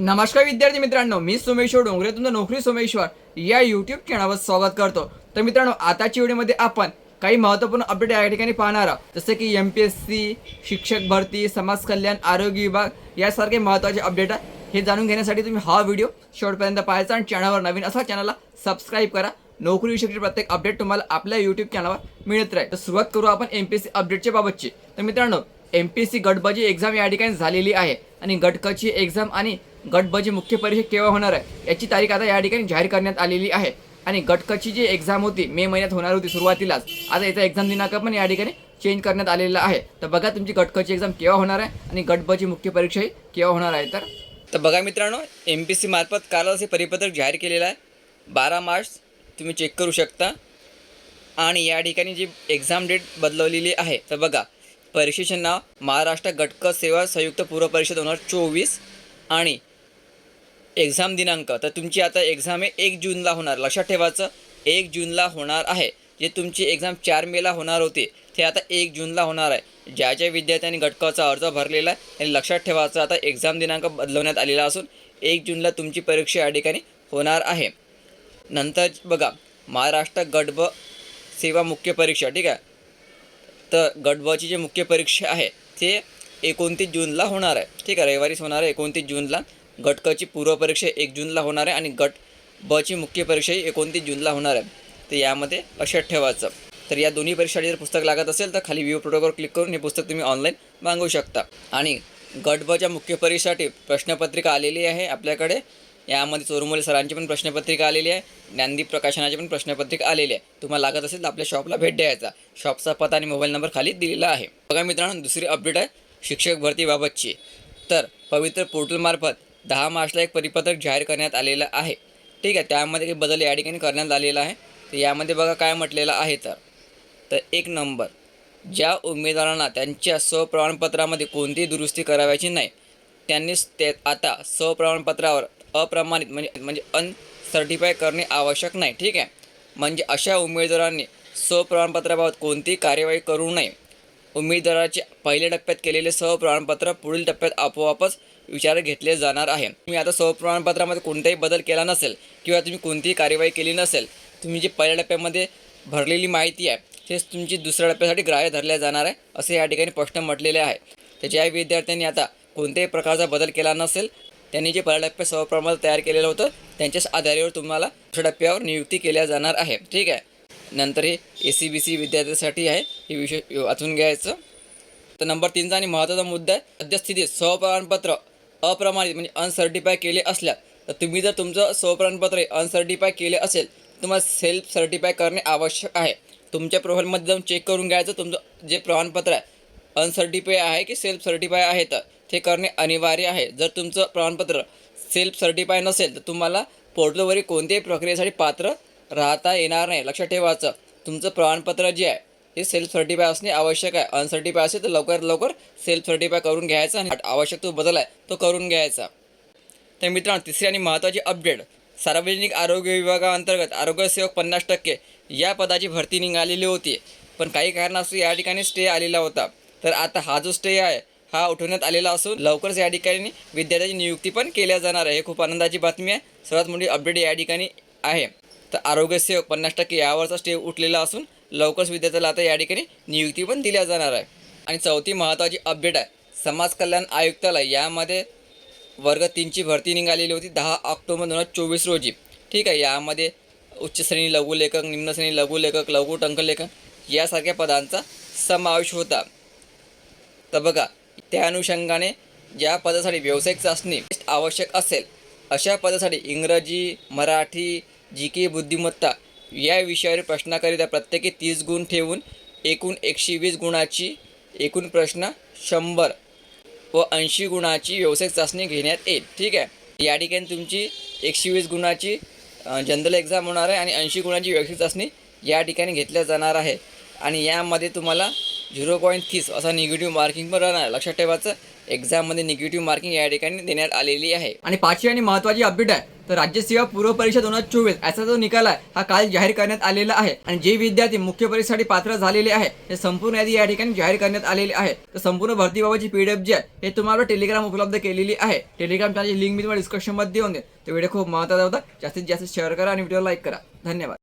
नमस्कार विद्यार्थी मित्रांनो मी सोमेश्वर डोंगरे तुमचं नोकरी सोमेश्वर या यूट्यूब चॅनलवर स्वागत करतो. तर मित्रांनो आताच्या व्हिडिओमध्ये आपण काही महत्त्वपूर्ण अपडेट या ठिकाणी पाहणार आहोत. जसे की एम पी एस सी शिक्षक भरती समाज कल्याण आरोग्य विभाग यासारखे महत्त्वाचे अपडेट आहे. हे जाणून घेण्यासाठी तुम्ही हा व्हिडिओ शेवटपर्यंत पाहायचा आणि चॅनलवर नवीन असा चॅनलला सबस्क्राईब करा. नोकरी विषयीचे प्रत्येक अपडेट तुम्हाला आपल्या यूट्यूब चॅनलवर मिळत राहील. तर सुरुवात करू आपण एम पी एस सी अपडेटच्या बाबतची. तर मित्रांनो एम पी एस सी गटबाजी एक्झाम या ठिकाणी झालेली आहे. आणि गटकाची एक्झाम आणि गटबची मुख्य परीक्षा केव्हा होणार आहे याची तारीख आता या ठिकाणी जाहीर करण्यात आलेली आहे. आणि गटकची जी एक्झाम होती मे महिन्यात होणार होती सुरुवातीलाच. आता याचा एक्झाम दिनांक पण या ठिकाणी चेंज करण्यात आलेला आहे. तर बघा तुमची गटकची एक्झाम केव्हा होणार आहे आणि गटबची मुख्य परीक्षाही केव्हा होणार आहे. तर तर बघा मित्रांनो एम पी सी मार्फत काल असे परिपत्रक जाहीर केलेलं आहे. बारा मार्च तुम्ही चेक करू शकता. आणि या ठिकाणी जी एक्झाम डेट बदलवलेली आहे तर बघा परीक्षेचे नाव महाराष्ट्र गटक सेवा संयुक्त पूर्व परिषद दोन हजार चोवीस आणि एक्झाम दिनांक. तर तुमची आता एक्झाम आहे एक जूनला होणार. लक्षात ठेवायचं एक जूनला होणार आहे. जे तुमची एक्झाम चार मेला होणार होती ते आता एक जूनला होणार आहे. ज्या ज्या विद्यार्थ्यांनी घटकाचा अर्ज भरलेला आहे त्यांनी लक्षात ठेवायचं आता एक्झाम दिनांक बदलवण्यात आलेला असून एक जूनला तुमची परीक्षा या ठिकाणी होणार आहे. नंतर बघा महाराष्ट्र गटब सेवा मुख्य परीक्षा ठीक आहे? तर गटबची जी मुख्य परीक्षा आहे ते एकोणतीस जूनला होणार आहे. ठीक आहे रविवारीच होणार आहे एकोणतीस जूनला. गटकची पूर्वपरीक्षा एक जूनला होणार आहे आणि गट बची मुख्य परीक्षाही एकोणतीस जूनला होणार आहे. तर यामध्ये लक्षात ठेवायचं. तर या दोन्ही परीक्षासाठी जर पुस्तक लागत असेल तर खाली व्ह्यू प्रोटोकॉल क्लिक करून हे पुस्तक तुम्ही ऑनलाईन मागवू शकता. आणि गट बच्या मुख्य परीक्षेसाठी प्रश्नपत्रिका आलेली आहे आपल्याकडे. यामध्ये चोरमोले सरांची पण प्रश्नपत्रिका आलेली आहे. ज्ञानदीप प्रकाशनाची पण प्रश्नपत्रिका आलेली आहे. तुम्हाला लागत असेल तर आपल्या शॉपला भेट द्यायचा. शॉपचा पत्ता आणि मोबाईल नंबर खाली दिलेला आहे. बघा मित्रांनो दुसरी अपडेट आहे शिक्षक भरतीबाबतची. तर पवित्र पोर्टलमार्फत दहा मार्चला एक परिपत्रक जाहीर करण्यात आलेलं आहे. ठीक आहे त्यामध्ये काही बदल या ठिकाणी करण्यात आलेला आहे. तर यामध्ये बघा काय म्हटलेलं आहे तर. तर एक नंबर ज्या उमेदवारांना त्यांच्या स्वप्रमाणपत्रामध्ये कोणतीही दुरुस्ती करावयाची नाही त्यांनीच ते आता स्वप्रमाणपत्रावर अप्रमाणित म्हणजे म्हणजे अनसर्टिफाय करणे आवश्यक नाही. ठीक आहे म्हणजे अशा उमेदवारांनी स्वप्रमाणपत्राबाबत कोणतीही कार्यवाही करू नये. उमेदवाराचे पहिल्या टप्प्यात केलेले सहप्रमाणपत्र पुढील टप्प्यात आपोआपच विचारात घेतले जाणार आहे. तुम्ही आता सहप्रमाणपत्रामध्ये कोणताही बदल केला नसेल किंवा तुम्ही कोणतीही कार्यवाही केली नसेल तुम्ही जी पहिल्या टप्प्यामध्ये भरलेली माहिती आहे तेच तुमची दुसऱ्या टप्प्यासाठी ग्राह्य धरल्या जाणार आहे असे या ठिकाणी स्पष्ट म्हटलेले आहे तर ज्या विद्यार्थ्यांनी आता कोणत्याही प्रकारचा बदल केला नसेल त्यांनी जे पहिल्या टप्प्यात स्वप्रमाण तयार केलेलं होतं त्यांच्याच आधारेवर तुम्हाला दुसऱ्या टप्प्यावर नियुक्ती केल्या जाणार आहे. ठीक आहे? नंतर हे ए सी बी सी विद्यार्थ्यासाठी आहे. हे विषय वाचून घ्यायचं. तर नंबर तीनचा आणि महत्त्वाचा मुद्दा आहे सद्यस्थितीत स्वप्रमाणपत्र अप्रमाणित म्हणजे अनसर्टिफाय केले असल्या तर तुम्ही जर तुमचं स्वप्रमाणपत्र अनसर्टिफाय केले असेल तुम्हाला सेल्फ सर्टिफाय करणे आवश्यक आहे. तुमच्या प्रोफाईलमध्ये जाऊन चेक करून घ्यायचं. तुमचं जे प्रमाणपत्र आहे अनसर्टिफाय आहे की सेल्फ सर्टिफाय आहे तर ते करणे अनिवार्य आहे. जर तुमचं प्रमाणपत्र सेल्फ सर्टिफाय नसेल तर तुम्हाला पोर्टलवरील कोणत्याही प्रक्रियेसाठी पात्र राहता येणार नाही. लक्षात ठेवायचं तुमचं प्रमाणपत्र जे आहे ते सेल्फ सर्टिफाय असणे आवश्यक आहे. अनसर्टिफाय असेल तर लवकरात लवकर सेल्फ सर्टिफाय करून घ्यायचा आणि आवश्यक तो बदल आहे तो करून घ्यायचा. तर मित्रांनो तिसरी आणि महत्त्वाची अपडेट सार्वजनिक आरोग्य विभागाअंतर्गत आरोग्यसेवक पन्नास टक्के या पदाची भरती निघालेली होती. पण काही कारणास्तव या ठिकाणी स्टे आलेला होता. तर आता हा जो स्टे आहे हा उठवण्यात आलेला असून लवकरच या ठिकाणी विद्यार्थ्याची नियुक्ती पण केल्या जाणार आहे. हे खूप आनंदाची बातमी आहे. सर्वात मोठी अपडेट या ठिकाणी आहे. तर आरोग्यसेवक पन्नास टक्के यावरचा स्टे उठलेला असून लवकरच विद्यार्थ्याला आता या ठिकाणी नियुक्ती पण दिल्या जाणार आहे. आणि चौथी महत्त्वाची अपडेट आहे. समाज कल्याण आयुक्तालय यामध्ये वर्ग तीनची भरती निघालेली होती दहा ऑक्टोबर दोन हजार चोवीस रोजी. ठीक आहे यामध्ये उच्च श्रेणी लघुलेखक निम्नश्रेणी लघुलेखक लघु टंकलेखक यासारख्या पदांचा समावेश होता. तर बघा त्या अनुषंगाने ज्या पदासाठी व्यावसायिक चाचणी आवश्यक असेल अशा पदासाठी इंग्रजी मराठी जी के बुद्धिमत्ता या विषयावर प्रश्नाकरिता प्रत्येकी तीस गुण ठेवून एकूण एकशे वीस गुणाची एकूण प्रश्न शंभर व ऐंशी गुणाची व्यावसायिक चाचणी घेण्यात येईल. ठीक आहे? या ठिकाणी तुमची एकशे वीस गुणाची जनरल एक्झाम होणार आहे आणि ऐंशी गुणाची व्यावसायिक चाचणी या ठिकाणी घेतल्या जाणार आहे. आणि यामध्ये तुम्हाला झिरो पॉईंट तीस असा निगेटिव्ह मार्किंग पण राहणार लक्षात ठेवायचं एक्झाममध्ये निगेटिव्ह मार्किंग या ठिकाणी देण्यात आलेली आहे. आणि पाचवी आणि महत्वाची अपडेट आहे. तर राज्य सेवा पूर्व परीक्षा दोन हजार चोवीस याचा जो निकाल आहे हा काल जाहीर करण्यात आलेला आहे. आणि जे विद्यार्थी मुख्य परीक्षेसाठी पात्र झालेले आहे ते संपूर्ण यादी या ठिकाणी जाहीर करण्यात आलेली आहे. तर संपूर्ण भरतीबाबतची पीडीएफ जी आहे हे तुम्हाला टेलिग्राम उपलब्ध केलेली आहे. टेलिग्राम चॅनलची लिंक मी तुम्हाला डिस्क्रिप्शनमध्ये देऊन दे तो व्हिडिओ खूप महत्त्वाचा होता. जास्तीत जास्त शेअर करा आणि व्हिडिओ लाईक करा. धन्यवाद.